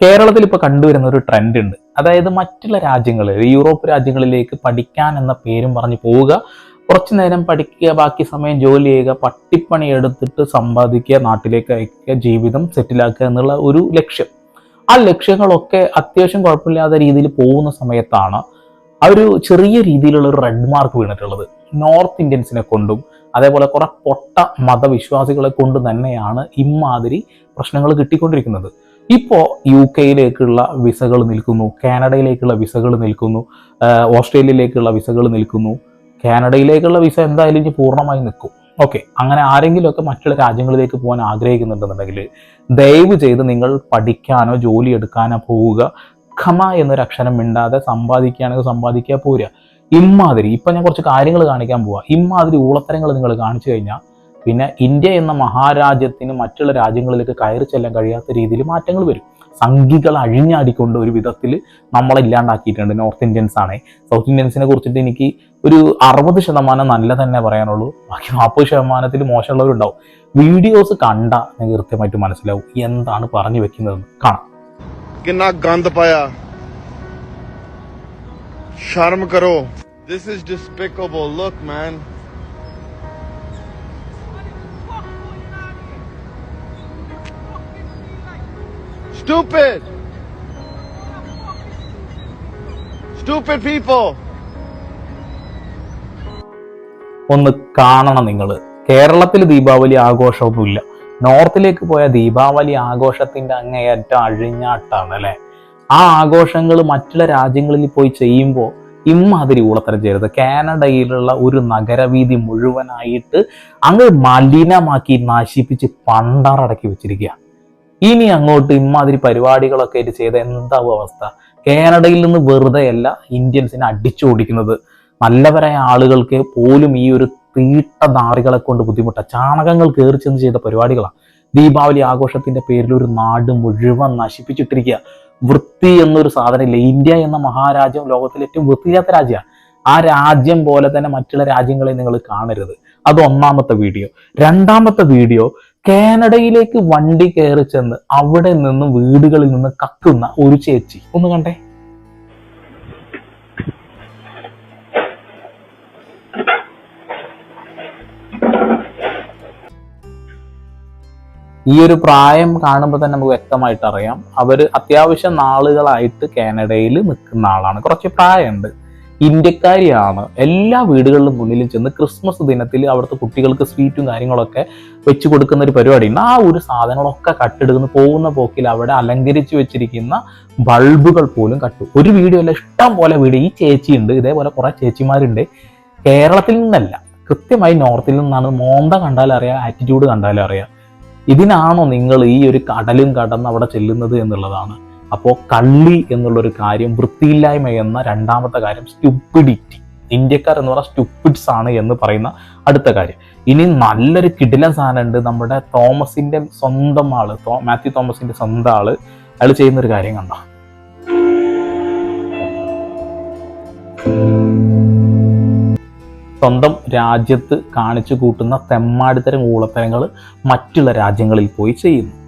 കേരളത്തിൽ ഇപ്പോൾ കണ്ടുവരുന്ന ഒരു ട്രെൻഡ് ഉണ്ട്. അതായത് മറ്റുള്ള രാജ്യങ്ങൾ യൂറോപ്പ് രാജ്യങ്ങളിലേക്ക് പഠിക്കാൻ എന്ന പേരും പറഞ്ഞ് പോവുക കുറച്ചു നേരം പഠിക്കുക ബാക്കി സമയം ജോലി ചെയ്യുക പട്ടിപ്പണി എടുത്തിട്ട് സമ്പാദിക്കുക നാട്ടിലേക്ക് അയക്കുക ജീവിതം സെറ്റിലാക്കുക എന്നുള്ള ഒരു ലക്ഷ്യം. ആ ലക്ഷ്യങ്ങളൊക്കെ അത്യാവശ്യം കുഴപ്പമില്ലാത്ത രീതിയിൽ പോകുന്ന സമയത്താണ് ആ ഒരു ചെറിയ രീതിയിലുള്ള ഒരു റെഡ് മാർക്ക് വീണിട്ടുള്ളത്. നോർത്ത് ഇന്ത്യൻസിനെ കൊണ്ടും അതേപോലെ കുറെ പൊട്ട മതവിശ്വാസികളെ കൊണ്ട് തന്നെയാണ് ഇമാതിരി പ്രശ്നങ്ങൾ കിട്ടിക്കൊണ്ടിരിക്കുന്നത്. ഇപ്പോൾ യു കെയിലേക്കുള്ള വിസകൾ നിൽക്കുന്നു കാനഡയിലേക്കുള്ള വിസകൾ നിൽക്കുന്നു ഓസ്ട്രേലിയയിലേക്കുള്ള വിസകൾ നിൽക്കുന്നു. കാനഡയിലേക്കുള്ള വിസ എന്തായാലും ഇനി പൂർണമായി നിൽക്കും. ഓക്കെ അങ്ങനെ ആരെങ്കിലുമൊക്കെ മറ്റുള്ള രാജ്യങ്ങളിലേക്ക് പോകാൻ ആഗ്രഹിക്കുന്നുണ്ടെന്നുണ്ടെങ്കിൽ ദയവ് ചെയ്ത് നിങ്ങൾ പഠിക്കാനോ ജോലി എടുക്കാനോ പോവുക. ഖമ എന്നൊരു അക്ഷരം മിണ്ടാതെ സമ്പാദിക്കുകയാണെങ്കിൽ സമ്പാദിക്കുക പോരുക ഇമ്മാതിരി ഇപ്പം ഞാൻ കുറച്ച് കാര്യങ്ങൾ കാണിക്കാൻ പോവാം. ഇമ്മാതിരി ഊളത്തരങ്ങൾ നിങ്ങൾ കാണിച്ചു കഴിഞ്ഞാൽ പിന്നെ ഇന്ത്യ എന്ന മഹാരാജ്യത്തിന് മറ്റുള്ള രാജ്യങ്ങളിലേക്ക് കയറി ചെല്ലാൻ കഴിയാത്ത രീതിയിൽ മാറ്റങ്ങൾ വരും. സംഘികൾ അഴിഞ്ഞാടിക്കൊണ്ട് ഒരു വിധത്തിൽ നമ്മളെ ഇല്ലാണ്ടാക്കിയിട്ടുണ്ട് നോർത്ത് ഇന്ത്യൻസ് ആണേ. സൗത്ത് ഇന്ത്യൻസിനെ കുറിച്ചിട്ട് എനിക്ക് ഒരു അറുപത് ശതമാനം നല്ല തന്നെ പറയാനുള്ളൂ. ബാക്കി നാൽപ്പത് ശതമാനത്തിൽ മോശമുള്ളവരുണ്ടാവും. വീഡിയോസ് കണ്ട നിങ്ങൾക്ക് കൃത്യമായിട്ട് മനസ്സിലാവും എന്താണ് പറഞ്ഞു വെക്കുന്നതെന്ന്. കാണാം. Sharma കരോ this is despicable look man Stupid! Stupid people! ഒന്ന് കാണണം നിങ്ങൾ കേരളത്തിൽ ദീപാവലി ആഘോഷമൊന്നുമില്ല. നോർത്തിലേക്ക് പോയ ദീപാവലി ആഘോഷത്തിന്റെ അങ്ങേയറ്റം അഴിഞ്ഞാട്ടാണ് അല്ലെ? ആ ആഘോഷങ്ങൾ മറ്റുള്ള രാജ്യങ്ങളിൽ പോയി ചെയ്യുമ്പോൾ ഇമ്മാതിരി ഊളത്തരം ചെയ്യരുത്. കാനഡയിലുള്ള ഒരു നഗരവീതി മുഴുവനായിട്ട് അങ്ങ് മലിനമാക്കി നശിപ്പിച്ച് പണ്ടാറടക്കി വെച്ചിരിക്കുക ഇനി അങ്ങോട്ട് ഇമാതിരി പരിപാടികളൊക്കെ ആയിട്ട് ചെയ്ത എന്താവും അവസ്ഥ? കാനഡയിൽ നിന്ന് വെറുതെയല്ല ഇന്ത്യൻസിനെ അടിച്ചു ഓടിക്കുന്നത് നല്ലവരായ ആളുകൾക്ക് പോലും ഈ ഒരു തീട്ട നാറികളെ കൊണ്ട് ബുദ്ധിമുട്ട. ചാണകങ്ങൾ കയറി ചെന്ന് ചെയ്ത പരിപാടികളാണ് ദീപാവലി ആഘോഷത്തിന്റെ പേരിൽ ഒരു നാട് മുഴുവൻ നശിപ്പിച്ചിട്ടിരിക്കുക വൃത്തി എന്നൊരു സാധനമില്ല. ഇന്ത്യ എന്ന മഹാരാജ്യം ലോകത്തിലെ ഏറ്റവും വൃത്തിയില്ലാത്ത രാജ്യമാണ് ആ രാജ്യം പോലെ തന്നെ മറ്റുള്ള രാജ്യങ്ങളെ നിങ്ങൾ കാണരുത്. അത് ഒന്നാമത്തെ വീഡിയോ. രണ്ടാമത്തെ വീഡിയോ കാനഡയിലേക്ക് വണ്ടി കയറി ചെന്ന് അവിടെ നിന്ന് വീടുകളിൽ നിന്ന് കക്കുന്ന ഒരു ചേച്ചി. ഒന്ന് കണ്ടേ. ഈ ഒരു പ്രായം കാണുമ്പോൾ തന്നെ നമുക്ക് വ്യക്തമായിട്ട് അറിയാം. അവർ അത്യാവശ്യം നാളുകളായിട്ട് കാനഡയിൽ നിൽക്കുന്ന ആളാണ്. കുറച്ച് പ്രായമുണ്ട്. ഇന്ത്യക്കാരിയാണ് എല്ലാ വീടുകളിലും മുന്നിലും ചെന്ന് ക്രിസ്മസ് ദിനത്തിൽ അവിടുത്തെ കുട്ടികൾക്ക് സ്വീറ്റും കാര്യങ്ങളൊക്കെ വെച്ച് കൊടുക്കുന്ന ഒരു പരിപാടിയുണ്ട് ആ ഒരു സാധനങ്ങളൊക്കെ കട്ടെടുക്കുന്ന. പോകുന്ന പോക്കിൽ അവിടെ അലങ്കരിച്ച് വെച്ചിരിക്കുന്ന ബൾബുകൾ പോലും കട്ടു. ഒരു വീഡിയോ അല്ല ഇഷ്ടം പോലെ വീട് ഈ ചേച്ചിയുണ്ട് ഇതേപോലെ കുറെ ചേച്ചിമാരുണ്ട്. കേരളത്തിൽ നിന്നല്ല കൃത്യമായി നോർത്തിൽ നിന്നാണ്. മോന്ത കണ്ടാൽ അറിയാം ആറ്റിറ്റ്യൂഡ് കണ്ടാലും അറിയാം. ഇതിനാണോ നിങ്ങൾ ഈ ഒരു കടലും കടന്ന് അവിടെ ചെല്ലുന്നത് എന്നുള്ളതാണ്. അപ്പോൾ കള്ളി എന്നുള്ളൊരു കാര്യം വൃത്തിയില്ലായ്മ എന്ന രണ്ടാമത്തെ കാര്യം സ്റ്റുപ്പിഡിറ്റി ഇന്ത്യക്കാർ എന്ന് പറഞ്ഞാൽ സ്റ്റുപ്പിഡ്സ് ആണ് എന്ന് പറയുന്ന അടുത്ത കാര്യം. ഇനി നല്ലൊരു കിടിലൻ സാധനമുണ്ട് നമ്മുടെ തോമസിന്റെ സ്വന്തം ആൾ മാത്യു തോമസിന്റെ സ്വന്തം ആൾ. അയാൾ ചെയ്യുന്ന ഒരു കാര്യം കണ്ടോ? സ്വന്തം രാജ്യത്ത് കാണിച്ചു കൂട്ടുന്ന തെമ്മാടിത്തരം ഊളത്തരങ്ങൾ മറ്റുള്ള രാജ്യങ്ങളിൽ പോയി ചെയ്യുന്നു.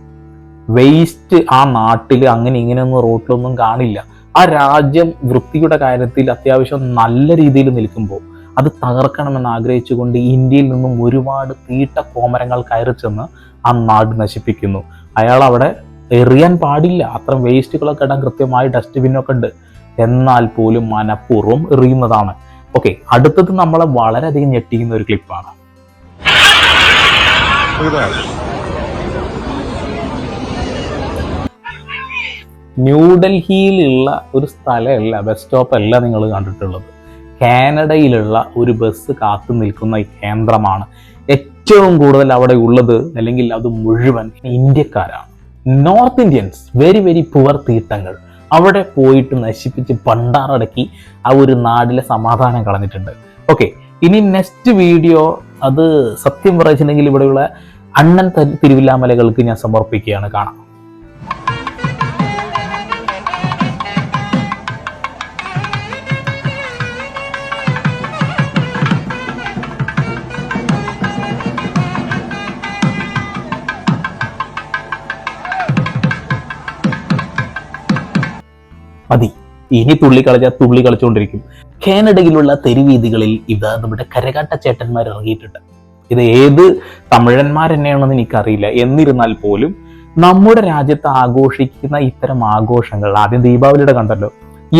വേസ്റ്റ് ആ നാട്ടിൽ അങ്ങനെ ഇങ്ങനെയൊന്നും റോട്ടിലൊന്നും കാണില്ല. ആ രാജ്യം വൃത്തിയുടെ കാര്യത്തിൽ അത്യാവശ്യം നല്ല രീതിയിൽ നിൽക്കുമ്പോൾ അത് തകർക്കണമെന്ന് ആഗ്രഹിച്ചുകൊണ്ട് ഇന്ത്യയിൽ നിന്നും ഒരുപാട് തീട്ട കോമരങ്ങൾ കയറി ചെന്ന് ആ നാട് നശിപ്പിക്കുന്നു. അയാൾ അവിടെ എറിയാൻ പാടില്ല. അത്ര വേസ്റ്റുകളൊക്കെ ഇടാൻ കൃത്യമായി ഡസ്റ്റ്ബിന്നൊക്കെ ഉണ്ട്. എന്നാൽ പോലും മനഃപൂർവം എറിയുന്നതാണ്. ഓക്കെ അടുത്തത് നമ്മളെ വളരെയധികം ഞെട്ടിക്കുന്ന ഒരു ക്ലിപ്പാണ് ന്യൂഡൽഹിയിലുള്ള ഒരു സ്ഥലമല്ല ബസ് സ്റ്റോപ്പ് അല്ല നിങ്ങൾ കണ്ടിട്ടുള്ളത്. കാനഡയിലുള്ള ഒരു ബസ് കാത്തു നിൽക്കുന്ന കേന്ദ്രമാണ്. ഏറ്റവും കൂടുതൽ അവിടെ ഉള്ളത് അല്ലെങ്കിൽ അത് മുഴുവൻ ഇന്ത്യക്കാരാണ്. North Indians very very poor തീട്ടങ്ങൾ അവിടെ പോയിട്ട് നശിപ്പിച്ച് പണ്ടാറടക്കി ആ ഒരു നാടിലെ സമാധാനം കളഞ്ഞിട്ടുണ്ട്. ഓക്കെ ഇനി നെക്സ്റ്റ് വീഡിയോ അത് സത്യം പറഞ്ഞിട്ടുണ്ടെങ്കിൽ ഇവിടെയുള്ള അണ്ണൻ തിരുവില്ലാമലകൾക്ക് ഞാൻ സമർപ്പിക്കുകയാണ്. കാണാം. ഇനി തുള്ളി കളിച്ചാൽ തുള്ളി കളിച്ചുകൊണ്ടിരിക്കും കാനഡയിലുള്ള തെരുവീതികളിൽ ഇത് നമ്മുടെ കരകാട്ട ചേട്ടന്മാർ ഇറങ്ങിയിട്ടുണ്ട്. ഇത് ഏത് തമിഴന്മാർ തന്നെയാണെന്ന് എനിക്കറിയില്ല. എന്നിരുന്നാൽ പോലും നമ്മുടെ രാജ്യത്ത് ആഘോഷിക്കുന്ന ഇത്തരം ആഘോഷങ്ങൾ ആദ്യം ദീപാവലിയുടെ കണ്ടല്ലോ.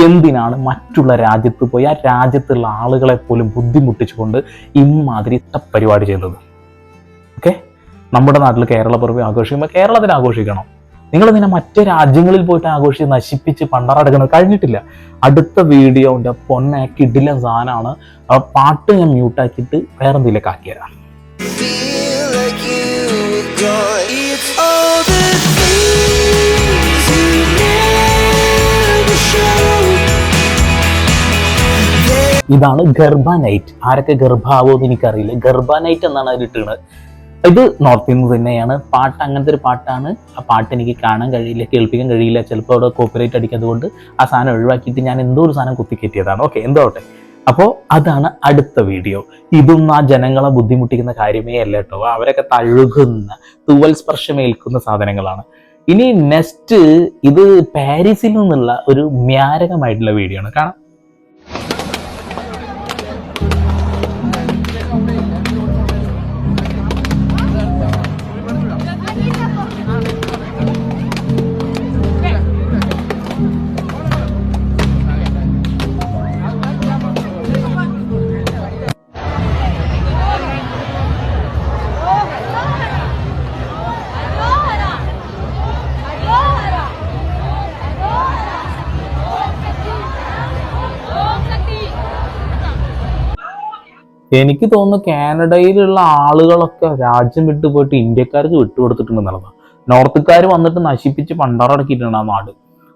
എന്തിനാണ് മറ്റുള്ള രാജ്യത്ത് പോയി ആ രാജ്യത്തുള്ള ആളുകളെ പോലും ബുദ്ധിമുട്ടിച്ചുകൊണ്ട് ഇമാതിരി പരിപാടി ചെയ്തത് ഓക്കെ? നമ്മുടെ നാട്ടിൽ കേരള പുറമെ ആഘോഷിക്കുമ്പോൾ കേരളത്തിൽ ആഘോഷിക്കണം. നിങ്ങൾ നിന്നെ മറ്റു രാജ്യങ്ങളിൽ പോയിട്ട് ആഘോഷിച്ച് നശിപ്പിച്ച് പണ്ടാറടക്കുന്നത് കഴിഞ്ഞിട്ടില്ല. അടുത്ത വീഡിയോന്റെ പൊന്നെ കിഡിലെ സാധനമാണ്. ആ പാട്ട് ഞാൻ മ്യൂട്ടാക്കിയിട്ട് never show. ഇതാണ് ഗർഭ നൈറ്റ് ആരൊക്കെ ഗർഭാവോ എന്ന് എനിക്കറിയില്ല. ഗർഭ നൈറ്റ് എന്നാണ് അതിൽ ഇട്ടുന്നത് ഇത് നോർത്ത് നിന്ന് തന്നെയാണ്. പാട്ട് അങ്ങനത്തെ ഒരു പാട്ടാണ്. ആ പാട്ട് എനിക്ക് കാണാൻ കഴിയില്ല കേൾപ്പിക്കാൻ കഴിയില്ല. ചിലപ്പോൾ അവിടെ കോപ്പറേറ്റ് അടിക്കാത്തതുകൊണ്ട് ആ സാധനം ഒഴിവാക്കിയിട്ട് ഞാൻ എന്തോ ഒരു സാധനം കുത്തിക്കയറ്റിയതാണ് ഓക്കെ എന്തോ അപ്പോൾ അതാണ് അടുത്ത വീഡിയോ ഇതൊന്നും ആ ജനങ്ങളെ ബുദ്ധിമുട്ടിക്കുന്ന കാര്യമേ അല്ല കേട്ടോ. അവരൊക്കെ തഴുകുന്ന തൂവൽ സ്പർശമേൽക്കുന്ന സാധനങ്ങളാണ്. ഇനി നെക്സ്റ്റ് ഇത് പാരീസിൽ നിന്നുള്ള ഒരു മ്യാരകമായിട്ടുള്ള വീഡിയോ ആണ്. കാണാം. എനിക്ക് തോന്നുന്നു കാനഡയിലുള്ള ആളുകളൊക്കെ രാജ്യം വിട്ടു പോയിട്ട് ഇന്ത്യക്കാർക്ക് വിട്ടുകൊടുത്തിട്ടുണ്ടെന്നുള്ളതാണ് നോർത്തുകാർ വന്നിട്ട് നശിപ്പിച്ച് പണ്ടാറടക്കിയിട്ടുണ്ട് ആ നാട്.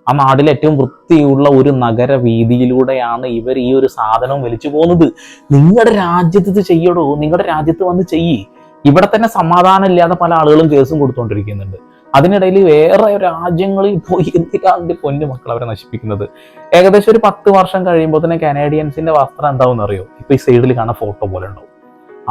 ആ നാട്ടിലെ ഏറ്റവും വൃത്തിയുള്ള ഒരു നഗര വീതിയിലൂടെയാണ് ഇവർ ഈ ഒരു സാധനം വലിച്ചു പോകുന്നത്. നിങ്ങളുടെ രാജ്യത്ത് ഇത് ചെയ്യടോ? നിങ്ങളുടെ രാജ്യത്ത് വന്ന് ചെയ്യ്. ഇവിടെ തന്നെ സമാധാനം ഇല്ലാതെ പല ആളുകളും കേസും കൊടുത്തുകൊണ്ടിരിക്കുന്നുണ്ട് അതിനിടയിൽ വേറെ രാജ്യങ്ങളിൽ പോയി എന്തിനാണ്ട് പൊന്നു മക്കൾ അവരെ നശിപ്പിക്കുന്നത്? ഏകദേശം ഒരു പത്ത് വർഷം കഴിയുമ്പോൾ തന്നെ കനേഡിയൻസിന്റെ വസ്ത്രം എന്താവും അറിയോ? ഇപ്പൊ ഈ സൈഡിൽ കാണുന്ന ഫോട്ടോ പോലെ ഉണ്ടാവും.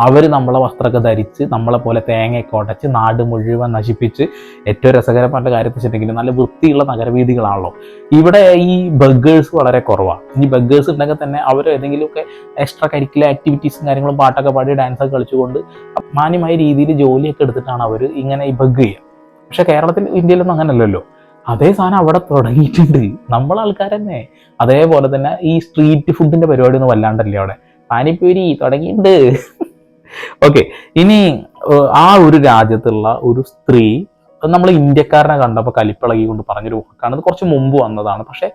അവർ നമ്മളെ വസ്ത്രമൊക്കെ ധരിച്ച് നമ്മളെ പോലെ തേങ്ങയൊക്കെ ഉടച്ച് നാട് മുഴുവൻ നശിപ്പിച്ച് ഏറ്റവും രസകരമായിട്ട് കാര്യത്തിൽ വെച്ചിട്ടുണ്ടെങ്കിൽ നല്ല വൃത്തിയുള്ള നഗരവീതികളാണല്ലോ. ഇവിടെ ഈ ബഗ്ഗേഴ്സ് വളരെ കുറവാണ് ഈ ബഗ്ഗേഴ്സ് ഉണ്ടെങ്കിൽ തന്നെ അവർ ഏതെങ്കിലുമൊക്കെ എക്സ്ട്രാ കരിക്കുലർ ആക്ടിവിറ്റീസും കാര്യങ്ങളും പാട്ടൊക്കെ പാടി ഡാൻസൊക്കെ കളിച്ചുകൊണ്ട് മാന്യമായ രീതിയിൽ ജോലിയൊക്കെ എടുത്തിട്ടാണ് അവർ ഇങ്ങനെ ഈ ബഗ് ചെയ്യുക. പക്ഷെ കേരളത്തിൽ ഇന്ത്യയിലൊന്നും അങ്ങനല്ലല്ലോ. അതേ സാധനം അവിടെ തുടങ്ങിയിട്ടുണ്ട്. നമ്മൾ ആൾക്കാർ തന്നെ അതേപോലെ തന്നെ ഈ സ്ട്രീറ്റ് ഫുഡിന്റെ പരിപാടി ഒന്നും വല്ലാണ്ടല്ലേ അവിടെ. പാനിപ്പൂരി തുടങ്ങിയിട്ടുണ്ട്. ഓക്കെ ഇനി ആ ഒരു രാജ്യത്തുള്ള ഒരു സ്ത്രീ നമ്മൾ ഇന്ത്യക്കാരനെ കണ്ടപ്പോൾ കലിപ്പിളകി കൊണ്ട് പറഞ്ഞൊരു വാക്കാണ്. അത് കുറച്ച് മുമ്പ് വന്നതാണ്. പക്ഷെ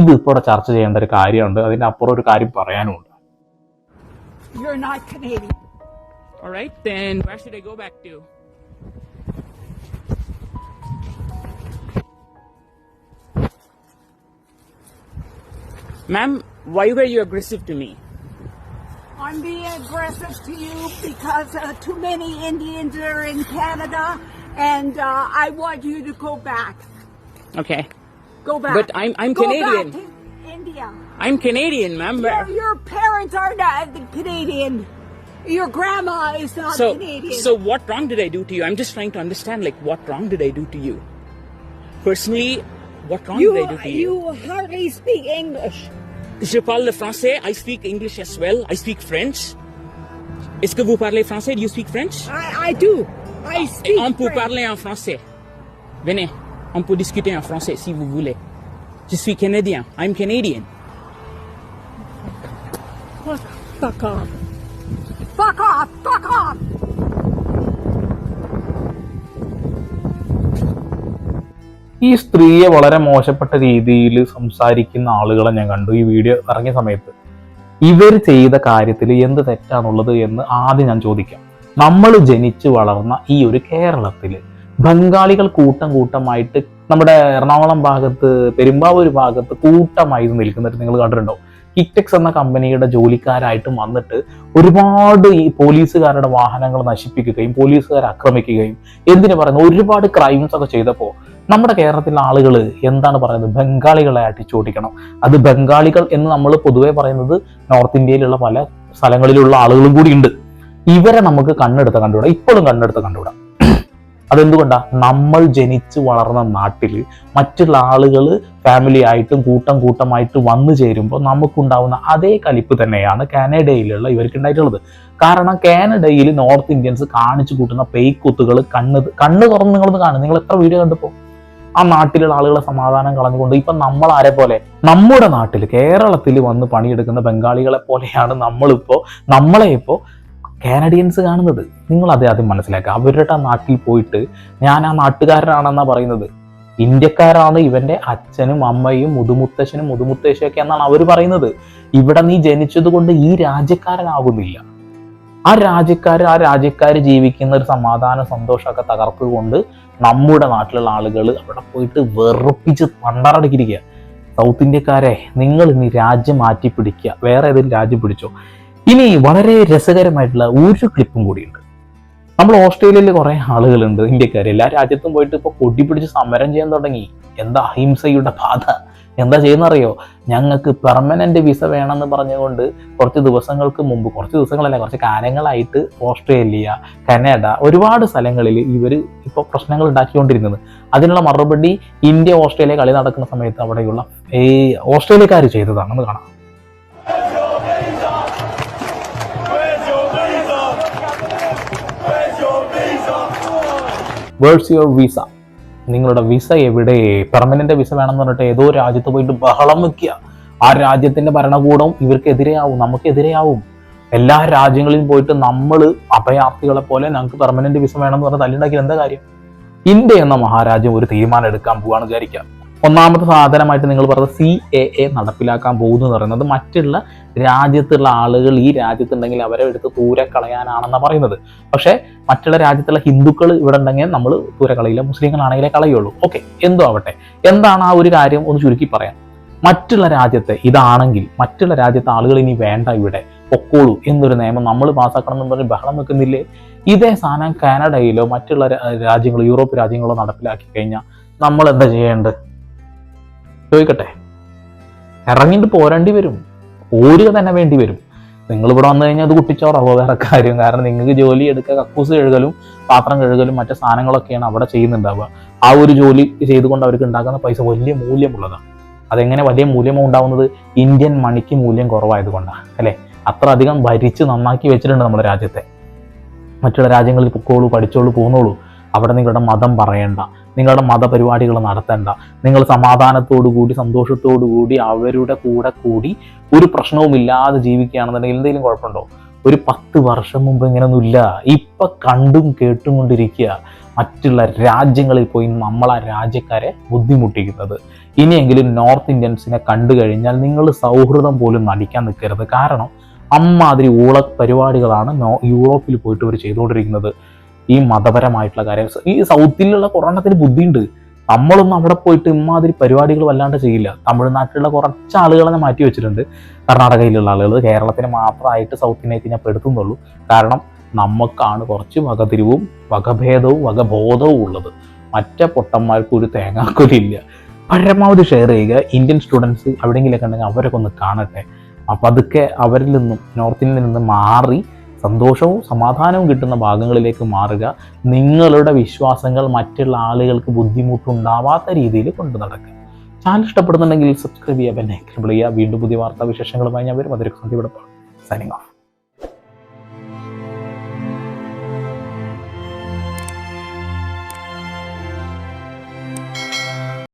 ഇത് ഇപ്പോൾ ഇവിടെ ചർച്ച ചെയ്യേണ്ട ഒരു കാര്യമുണ്ട്. അതിന്റെ അപ്പുറം ഒരു കാര്യം പറയാനുമുണ്ട് You're not Canadian. All right, then. Where should I go back to? Ma'am, why were you aggressive to me? I'm being aggressive to you because uh, too many Indians are in Canada, and uh, I want you to go back. Okay. Go back. But I'm- I'm go Canadian. Back to India. I'm Canadian, ma'am. Your, your parents are not Canadian. Your grandma is not So, Canadian. so what wrong did I do to you? I'm just trying to understand, like, what wrong did I do to you? Personally, what wrong you did I do to you? you hardly speak English. Je parle le français. I speak English as well. I speak French. Est-ce que vous parlez français? Do you speak French? I, I do. I speak. On peut French. parler en français. Venez, on peut discuter en français si vous voulez. Je suis canadien. I'm Canadian. Fuck, fuck off. Fuck off. Fuck off. ഈ സ്ത്രീയെ വളരെ മോശപ്പെട്ട രീതിയിൽ സംസാരിക്കുന്ന ആളുകളെ ഞാൻ കണ്ടു ഈ വീഡിയോ ഇറങ്ങിയ സമയത്ത്. ഇവർ ചെയ്ത കാര്യത്തിൽ എന്ത് തെറ്റാണുള്ളത് എന്ന് ആദ്യം ഞാൻ ചോദിക്കാം. നമ്മൾ ജനിച്ചു വളർന്ന ഈ ഒരു കേരളത്തിൽ ബംഗാളികൾ കൂട്ടം കൂട്ടമായിട്ട് നമ്മുടെ എറണാകുളം ഭാഗത്ത് പെരുമ്പാവൂർ ഭാഗത്ത് കൂട്ടമായി നിൽക്കുന്നിട്ട് നിങ്ങൾ കണ്ടിട്ടുണ്ടോ? കിറ്റെക്സ് എന്ന കമ്പനിയുടെ ജോലിക്കാരായിട്ടും വന്നിട്ട് ഒരുപാട് ഈ പോലീസുകാരുടെ വാഹനങ്ങൾ നശിപ്പിക്കുകയും പോലീസുകാരെ ആക്രമിക്കുകയും എന്തിനു പറയുന്നു? ഒരുപാട് ക്രൈംസ് ഒക്കെ ചെയ്തപ്പോൾ നമ്മുടെ കേരളത്തിലെ ആളുകൾ എന്താണ് പറയുന്നത്? ബംഗാളികളെ അടിച്ചോടിക്കണം അത് ബംഗാളികൾ എന്ന് നമ്മൾ പൊതുവെ പറയുന്നത് നോർത്ത് ഇന്ത്യയിലുള്ള പല സ്ഥലങ്ങളിലുള്ള ആളുകളും കൂടി ഉണ്ട്. ഇവരെ നമുക്ക് കണ്ണെടുത്ത് കണ്ടുവിടാം ഇപ്പോഴും കണ്ണെടുത്ത് കണ്ടുവിടാം അതെന്തുകൊണ്ടാ? നമ്മൾ ജനിച്ചു വളർന്ന നാട്ടിൽ മറ്റുള്ള ആളുകൾ ഫാമിലി ആയിട്ടും കൂട്ടം കൂട്ടമായിട്ട് വന്നു ചേരുമ്പോൾ നമുക്കുണ്ടാവുന്ന അതേ കലിപ്പ് തന്നെയാണ് കാനഡയിലുള്ള ഇവർക്ക് ഉണ്ടായിട്ടുള്ളത്. കാരണം കാനഡയിൽ നോർത്ത് ഇന്ത്യൻസ് കാണിച്ചു കൂട്ടുന്ന പെയ്ക്കുത്തുകൾ കണ്ണ് കണ്ണ് തുറന്ന് നിങ്ങളൊന്ന് കാണും. നിങ്ങൾ എത്ര വീഡിയോ കണ്ടപ്പോൾ ആ നാട്ടിലുള്ള ആളുകളെ സമാധാനം കളഞ്ഞുകൊണ്ട് ഇപ്പം നമ്മൾ ആരെ പോലെ നമ്മുടെ നാട്ടിൽ കേരളത്തിൽ വന്ന് പണിയെടുക്കുന്ന ബംഗാളികളെ പോലെയാണ് നമ്മളിപ്പോൾ നമ്മളെ ഇപ്പോൾ കാനഡിയൻസ് കാണുന്നത്. നിങ്ങൾ അതേ ആദ്യം മനസ്സിലാക്കുക. അവരുടെ നാട്ടിൽ പോയിട്ട് ഞാൻ ആ നാട്ടുകാരനാണെന്നാണ് പറയുന്നത്. ഇന്ത്യക്കാരാണ് ഇവന്റെ അച്ഛനും അമ്മയും മുതുമുത്തശ്ശനും മുതുമുത്തശ്ശിയൊക്കെ എന്നാണ് അവർ പറയുന്നത്. ഇവിടെ നീ ജനിച്ചത് കൊണ്ട് ഈ രാജ്യക്കാരനാകുന്നില്ല. ആ രാജ്യക്കാർ ആ രാജ്യക്കാർ ജീവിക്കുന്ന ഒരു സമാധാന സന്തോഷമൊക്കെ തകർത്തുകൊണ്ട് നമ്മുടെ നാട്ടിലുള്ള ആളുകൾ അവിടെ പോയിട്ട് വെറുപ്പിച്ച് പണ്ടറടക്കിയിരിക്കുക സൗത്ത് ഇന്ത്യക്കാരെ നിങ്ങൾ ഇനി രാജ്യം മാറ്റി പിടിക്കുക വേറെ ഏതെങ്കിലും രാജ്യം പിടിച്ചോ. ഇനി വളരെ രസകരമായിട്ടുള്ള ഒരു ക്ലിപ്പും കൂടിയുണ്ട്. നമ്മൾ ഓസ്ട്രേലിയയിൽ കുറെ ആളുകളുണ്ട് ഇന്ത്യക്കാർ എല്ലാ രാജ്യത്തും പോയിട്ട് ഇപ്പോൾ കൊടി പിടിച്ച് സമരം ചെയ്യാൻ തുടങ്ങി. എന്താ അഹിംസയുടെ ബാധ? എന്താ ചെയ്യുന്നറിയോ? ഞങ്ങൾക്ക് പെർമനന്റ് വിസ വേണമെന്ന് പറഞ്ഞുകൊണ്ട് കുറച്ച് ദിവസങ്ങൾക്ക് മുമ്പ് കുറച്ച് ദിവസങ്ങളല്ല കുറച്ച് കാലങ്ങളായിട്ട് ഓസ്ട്രേലിയ കനഡ ഒരുപാട് സ്ഥലങ്ങളിൽ ഇവർ ഇപ്പോൾ പ്രശ്നങ്ങൾ ഉണ്ടാക്കിക്കൊണ്ടിരുന്നത്. അതിനുള്ള മറുപടി ഇന്ത്യ ഓസ്ട്രേലിയ കളി നടക്കുന്ന സമയത്ത് അവിടെയുള്ള ഈ ഓസ്ട്രേലിയക്കാർ ചെയ്തതാണെന്ന് കാണാം. വേഴ്സ് യുവർ വിസ നിങ്ങളുടെ വിസ എവിടെ? പെർമനന്റ് വിസ വേണമെന്ന് പറഞ്ഞിട്ട് ഏതോ രാജ്യത്ത് പോയിട്ട് ബഹളം വെക്കുക. ആ രാജ്യത്തിന്റെ ഭരണകൂടം ഇവർക്കെതിരെയാവും നമുക്കെതിരെയാവും. നമുക്ക് എല്ലാ രാജ്യങ്ങളിലും പോയിട്ട് നമ്മൾ അഭയാർത്ഥികളെ പോലെ ഞങ്ങൾക്ക് പെർമനന്റ് വിസ വേണമെന്ന് പറഞ്ഞ് തല്ലുണ്ടാക്കി എന്താ കാര്യം? ഇന്ത്യ എന്ന മഹാരാജ്യം ഒരു തീരുമാനം എടുക്കാൻ പോവാണ് വിചാരിക്കുക. ഒന്നാമത്തെ സാധനമായിട്ട് നിങ്ങൾ പറഞ്ഞത് സി എ എ നടപ്പിലാക്കാൻ പോകുന്നു എന്ന് പറയുന്നത് മറ്റുള്ള രാജ്യത്തുള്ള ആളുകൾ ഈ രാജ്യത്തുണ്ടെങ്കിൽ അവരെ എടുത്ത് ദൂരെ കളയാനാണെന്നാണ് പറയുന്നത്. പക്ഷേ മറ്റുള്ള രാജ്യത്തുള്ള ഹിന്ദുക്കൾ ഇവിടെ ഉണ്ടെങ്കിൽ നമ്മൾ ദൂരെ കളയില്ല മുസ്ലിങ്ങളാണെങ്കിലേ കളയുള്ളൂ. ഓക്കെ എന്തോ ആവട്ടെ. എന്താണ് ആ ഒരു കാര്യം ഒന്ന് ചുരുക്കി പറയാം. മറ്റുള്ള രാജ്യത്തെ ഇതാണെങ്കിൽ മറ്റുള്ള രാജ്യത്തെ ആളുകൾ ഇനി വേണ്ട ഇവിടെ. പൊക്കോളൂ എന്നൊരു നിയമം നമ്മൾ പാസ്സാക്കണം എന്ന് പറഞ്ഞ് ബഹളം വെക്കുന്നില്ലേ? ഇതേ സാധനം കാനഡയിലോ മറ്റുള്ള രാജ്യങ്ങളോ യൂറോപ്പ് രാജ്യങ്ങളോ നടപ്പിലാക്കി കഴിഞ്ഞാൽ നമ്മൾ എന്താ ചെയ്യേണ്ടത്? ചോദിക്കട്ടെ? ഇറങ്ങിയിട്ട് പോരേണ്ടി വരും. ഓരുക തന്നെ വേണ്ടി വരും. നിങ്ങൾ ഇവിടെ വന്നു കഴിഞ്ഞാൽ അത് കുട്ടിച്ചോറാവോ വേറെ കാര്യം. കാരണം നിങ്ങൾക്ക് ജോലി എടുക്കുക കക്കൂസ് കഴുകലും പാത്രം കഴുകലും മറ്റു സാധനങ്ങളൊക്കെയാണ് അവിടെ ചെയ്യുന്നുണ്ടാവുക. ആ ഒരു ജോലി ചെയ്തുകൊണ്ട് അവർക്ക് ഉണ്ടാക്കുന്ന പൈസ വലിയ മൂല്യമുള്ളതാണ്. അതെങ്ങനെ വലിയ മൂല്യമോ ഉണ്ടാവുന്നത്? ഇന്ത്യൻ മണിക്ക് മൂല്യം കുറവായതുകൊണ്ടാണ്. അല്ലേ? അത്ര അധികം ഭരിച്ച് നന്നാക്കി വെച്ചിട്ടുണ്ട് നമ്മുടെ രാജ്യത്തെ. മറ്റുള്ള രാജ്യങ്ങളിൽ പൊക്കോളൂ പഠിച്ചോളൂ പോന്നോളൂ അവിടെ നിങ്ങളുടെ മതം പറയണ്ട. നിങ്ങളുടെ മതപരിപാടികൾ നടത്തേണ്ട. നിങ്ങൾ സമാധാനത്തോടു കൂടി സന്തോഷത്തോടു കൂടി അവരുടെ കൂടെ കൂടി ഒരു പ്രശ്നവുമില്ലാതെ ജീവിക്കുകയാണെന്നുണ്ടെങ്കിൽ എന്തെങ്കിലും കുഴപ്പമുണ്ടോ? ഒരു പത്ത് വർഷം മുമ്പ് ഇങ്ങനെയൊന്നുമില്ല ഇപ്പൊ കണ്ടും കേട്ടും കൊണ്ടിരിക്കുക. മറ്റുള്ള രാജ്യങ്ങളിൽ പോയി നമ്മളാ രാജ്യക്കാരെ ബുദ്ധിമുട്ടിക്കുന്നത്. ഇനിയെങ്കിലും നോർത്ത് ഇന്ത്യൻസിനെ കണ്ടു കഴിഞ്ഞാൽ നിങ്ങൾ സൗഹൃദം പോലും നടിക്കാൻ നിൽക്കരുത്. കാരണം അമ്മാതിരി ഊള പരിപാടികളാണ് നോ യൂറോപ്പിൽ പോയിട്ട് ഇവർ ചെയ്തുകൊണ്ടിരിക്കുന്നത്. ഈ മതപരമായിട്ടുള്ള കാര്യം. ഈ സൗത്തിലുള്ള കൊറോണത്തിന് ബുദ്ധിയുണ്ട്. നമ്മളൊന്നും അവിടെ പോയിട്ട് ഇമാതിരി പരിപാടികൾ വല്ലാണ്ട് ചെയ്യില്ല. തമിഴ്നാട്ടിലുള്ള കുറച്ച് ആളുകളെ മാറ്റി വെച്ചിട്ടുണ്ട്. കർണാടകയിലുള്ള ആളുകൾ. കേരളത്തിന് മാത്രമായിട്ട് സൗത്തിനേക്ക് ഞാൻ പെടുത്തുന്നുള്ളൂ. കാരണം നമുക്കാണ് കുറച്ച് വകതിരിവും വകഭേദവും വകബോധവും ഉള്ളത്. മറ്റേ പൊട്ടന്മാർക്ക് ഒരു തേങ്ങാക്കൊലില്ല പരമാവധി ഷെയർ ചെയ്യുക. ഇന്ത്യൻ സ്റ്റുഡൻസ് എവിടെയെങ്കിലൊക്കെ ഉണ്ടെങ്കിൽ അവരൊക്കെ ഒന്ന് കാണട്ടെ. അപ്പം അതൊക്കെ അവരിൽ നിന്നും നോർത്ത് ഇന്ത്യയിൽ നിന്ന് മാറി സന്തോഷവും സമാധാനവും കിട്ടുന്ന ഭാഗങ്ങളിലേക്ക് മാറുക നിങ്ങളുടെ വിശ്വാസങ്ങൾ മറ്റുള്ള ആളുകൾക്ക് ബുദ്ധിമുട്ടുണ്ടാവാത്ത രീതിയിൽ കൊണ്ടു നടക്കുക. ചാനൽ ഇഷ്ടപ്പെടുന്നുണ്ടെങ്കിൽ സബ്സ്ക്രൈബ് ചെയ്യുക ക്ലിബിൾ ചെയ്യുക. വീണ്ടും പുതിയ വാർത്താ വിശേഷങ്ങളുമായി ഞാൻ വരും അതൊരു സന്ധ്യ സൈനിങ് ഓഫ്